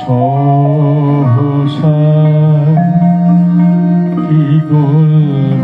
সহসা কি গোল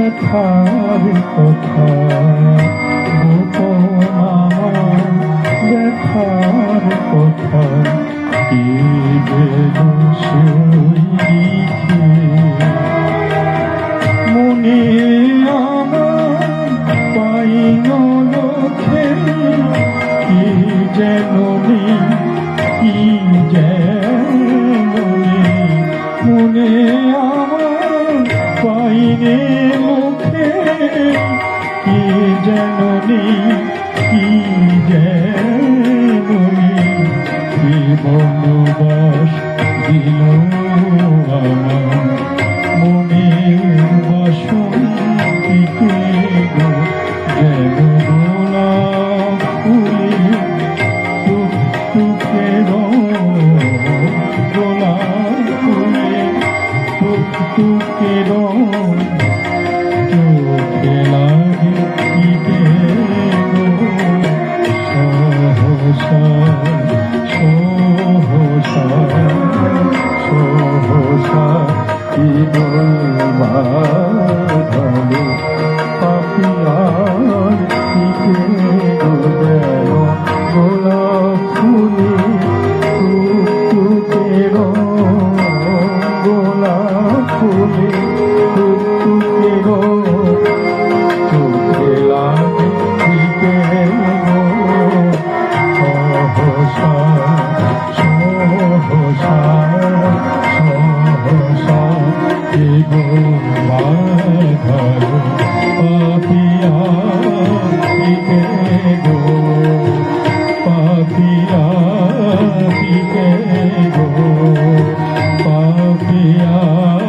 ব্যথার কথা গোপন আমার ব্যথার কথা কি যে মনে আমার পাইন লক্ষ্যে কি যেন জননী কি জননী কি বনবাস দিল Maria.